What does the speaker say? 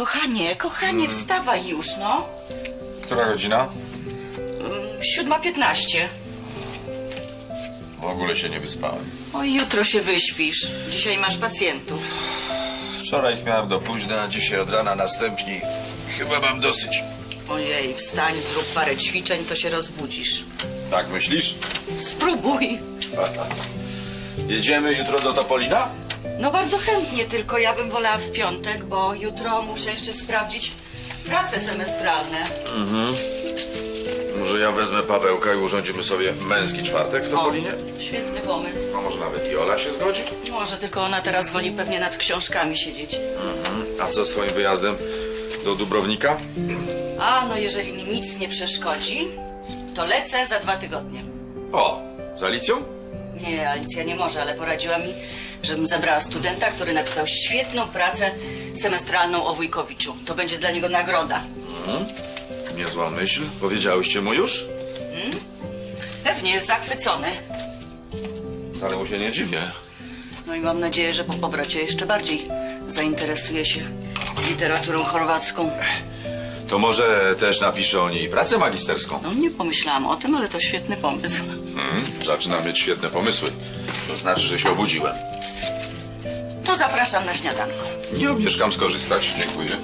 Kochanie, kochanie, wstawaj już, no. Która godzina? Siódma piętnaście. W ogóle się nie wyspałem. Oj, jutro się wyśpisz. Dzisiaj masz pacjentów. Wczoraj ich miałem do późna, dzisiaj od rana następni. Chyba mam dosyć. Ojej, wstań, zrób parę ćwiczeń, to się rozbudzisz. Tak myślisz? Spróbuj. Jedziemy jutro do Topolina? No bardzo chętnie, tylko ja bym wolała w piątek, bo jutro muszę jeszcze sprawdzić prace semestralne. Może ja wezmę Pawełka i urządzimy sobie męski czwartek w Topolinie? świetny pomysł. A może nawet i Ola się zgodzi? Może tylko ona teraz woli pewnie nad książkami siedzieć. A co z twoim wyjazdem do Dubrownika? A, no jeżeli mi nic nie przeszkodzi, to lecę za dwa tygodnie. O, z Alicją? Nie, Alicja nie może, ale poradziła mi, żebym zabrała studenta, który napisał świetną pracę semestralną o Wujkowiczu. To będzie dla niego nagroda. Niezła myśl. Powiedziałyście mu już? Pewnie jest zachwycony. Wcale mu się nie dziwię. No i mam nadzieję, że po powrocie jeszcze bardziej zainteresuje się literaturą chorwacką. To może też napisze o niej pracę magisterską? No nie pomyślałam o tym, ale to świetny pomysł. Mhm. Zaczynam mieć świetne pomysły. To znaczy, że się obudziłem. To zapraszam na śniadanko. Nie omieszkam skorzystać. Dziękuję.